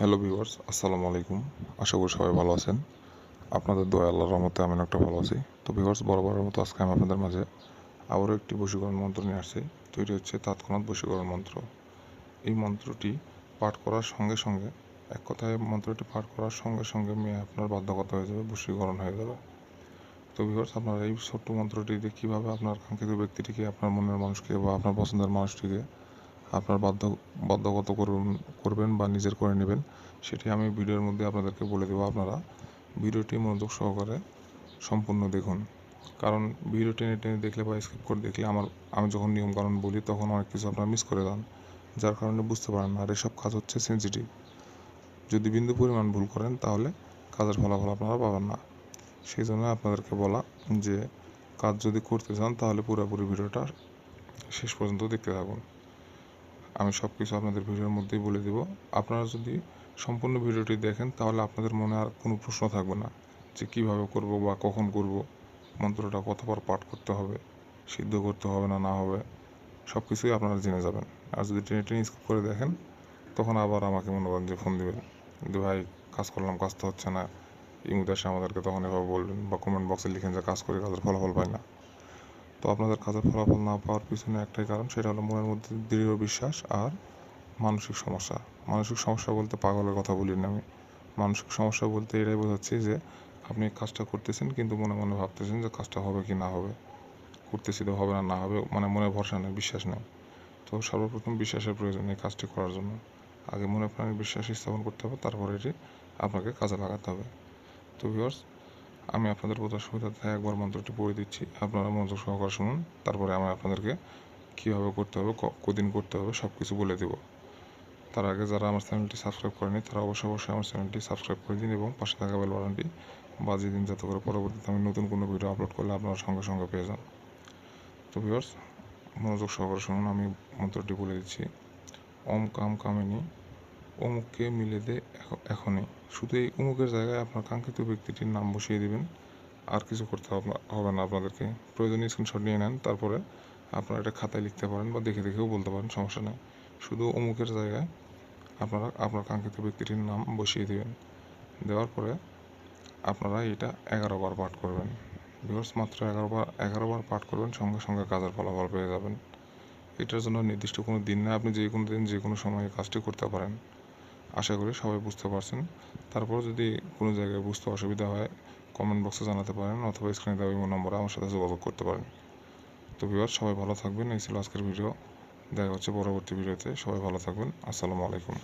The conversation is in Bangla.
হ্যালো ভিউয়ার্স, আসসালামু আলাইকুম। আশা করি সবাই ভালো আছেন। আপনাদের দোয়া আল্লাহর রহমতে আমি একটা ভালো আছি। তো ভিউয়ার্স, বরাবরের মতো আজকে আমি আপনাদের মাঝে আবারও একটি বশীকরণ মন্ত্র নিয়ে আসছি। তৈরি হচ্ছে তৎক্ষণাৎ বশীকরণ মন্ত্র। এই মন্ত্রটি পাঠ করার সঙ্গে সঙ্গে, এক কথায় মন্ত্রটি পাঠ করার সঙ্গে সঙ্গে মেয়ে আপনার বাধ্যকতা হয়ে যাবে, বশীকরণ হয়ে যাবে। তো ভিউয়ার্স, আপনার এই ছোট্ট মন্ত্রটি দিয়ে কীভাবে আপনার কাঙ্ক্ষিত ব্যক্তিটিকে, আপনার মনের মানুষকে বা আপনার পছন্দের মানুষটিকে আপনার বাধ্য বাধ্যগত করুন, করবেন বা নিজের করে নেবেন, সেটি আমি ভিডিওর মধ্যে আপনাদেরকে বলে দেবো আপনারা। ভিডিওটি মনোযোগ সহকারে সম্পূর্ণ দেখুন। কারণ ভিডিও টেনে টেনে দেখলে বা স্কিপ করে দেখলে আমার, আমি যখন নিয়মকানুন বলি, তখন অনেক কিছু আপনারা মিস করে যান। যার কারণে বুঝতে পারেন না, আর এসব কাজ হচ্ছে সেন্সিটিভ যদি বিন্দু পরিমাণ ভুল করেন, তাহলে কাজের ফলাফল আপনারা পাবেন না। সেই জন্য আপনাদেরকে বলা যে, কাজ যদি করতে চান, তাহলে পুরোপুরি ভিডিওটা শেষ পর্যন্ত দেখতে থাকুন। আমি সব কিছু আপনাদের ভিডিওর মধ্যেই বলে দেব। আপনারা যদি সম্পূর্ণ ভিডিওটি দেখেন, তাহলে আপনাদের মনে আর কোনো প্রশ্ন থাকবে না যে কীভাবে করব বা কখন করব। মন্ত্রটা কতবার পাঠ করতে হবে, সিদ্ধ করতে হবে না না হবে সব কিছুই আপনারা জেনে যাবেন। আর যদি টেনে টেনে স্কিপ করে দেখেন, তখন আবার আমাকে মনে করেন যে ফোন দেবেন। যে, ভাই, কাজ করলাম, কাজ তো হচ্ছে না। ইমুদ এসে আমাদেরকে তখন এভাবে বলবেন বা কমেন্ট বক্সে লিখেন যে, কাজ করে, কাজের ফলাফল পাই না। তো আপনাদের কাজের ফলাফল না পাওয়ার পিছনে একটাই কারণ, সেটা হলো মনের মধ্যে দৃঢ় বিশ্বাস আর মানসিক সমস্যা। মানসিক সমস্যা বলতে পাগলের কথা বলি না আমি। মানসিক সমস্যা বলতে এটাই বোঝাচ্ছি যে, আপনি কাজটা করতেছেন কিন্তু মনে মনে ভাবতেছেন যে কাজটা হবে কি না হবে। করতেছি তো হবে না না হবে মানে মনে ভরসা নেই, বিশ্বাস নেই। তো সর্বপ্রথম বিশ্বাসের প্রয়োজন এই কাজটি করার জন্য। আগে মনে প্রাণের বিশ্বাস স্থাপন করতে হবে, তারপরে এটি আপনাকে কাজে লাগাতে হবে। তো ভিউয়ার্স আমি আপনাদের বোঝার সুবিধার্থে একবার মন্ত্রটি পড়ে দিচ্ছি। আপনারা মনোযোগ সহকারে শুনুন, তারপরে আমি আপনাদেরকে কীভাবে করতে হবে কদিন করতে হবে সব কিছু বলে দেব। তার আগে যারা আমার চ্যানেলটি সাবস্ক্রাইব করেনি তারা অবশ্যই অবশ্যই আমার চ্যানেলটি সাবস্ক্রাইব করে দিন এবং পাশে থাকা বেল বাটনটি বাজিয়ে দিন, যাতে করে পরবর্তীতে আমি নতুন কোনো ভিডিও আপলোড করলে আপনারা সঙ্গে সঙ্গে পেয়ে যান। তো ভিউয়ার্স, মনোযোগ সহকারে শুনুন, আমি মন্ত্রটি বলে দিচ্ছি। ওম কাম কামিনী। অমুককে মিলে দে এখনই। শুধু এই অমুকের জায়গায় আপনার কাঙ্ক্ষিত ব্যক্তিটির নাম বসিয়ে দিবেন। আর কিছু করতে হবে না আপনাদেরকে। প্রয়োজনীয় স্ক্রিনশট নিয়ে নেন, তারপরে আপনারা এটা খাতায় লিখতে পারেন বা দেখে দেখেও বলতে পারেন, সমস্যা নেই। শুধু অমুকের জায়গায় আপনারা, আপনার কাঙ্ক্ষিত ব্যক্তিটির নাম বসিয়ে দেবেন। দেওয়ার পরে আপনারা এটা এগারো বার পাঠ করবেন। বিকজ মাত্র এগারো বার এগারো বার পাঠ করবেন, সঙ্গে সঙ্গে কাজের ফলাফল পেয়ে যাবেন। এটার জন্য নির্দিষ্ট কোনো দিন না আপনি যে কোনো দিন যে কোনো সময়ে কাজটি করতে পারেন। আশা করি সবাই বুঝতে পারছেন। তারপর যদি কোনো জায়গায় বুঝতে অসুবিধা হয় কমেন্ট বক্সে জানাতে পারেন অথবা স্ক্রিনে দেওয়া নম্বরে আমার সাথে যোগাযোগ করতে পারেন। তো ভিউয়ার সবাই ভালো থাকবেন। এই ছিল আজকের ভিডিও দেখা হচ্ছে পরবর্তী ভিডিওতে সবাই ভালো থাকবেন। আসসালামু আলাইকুম।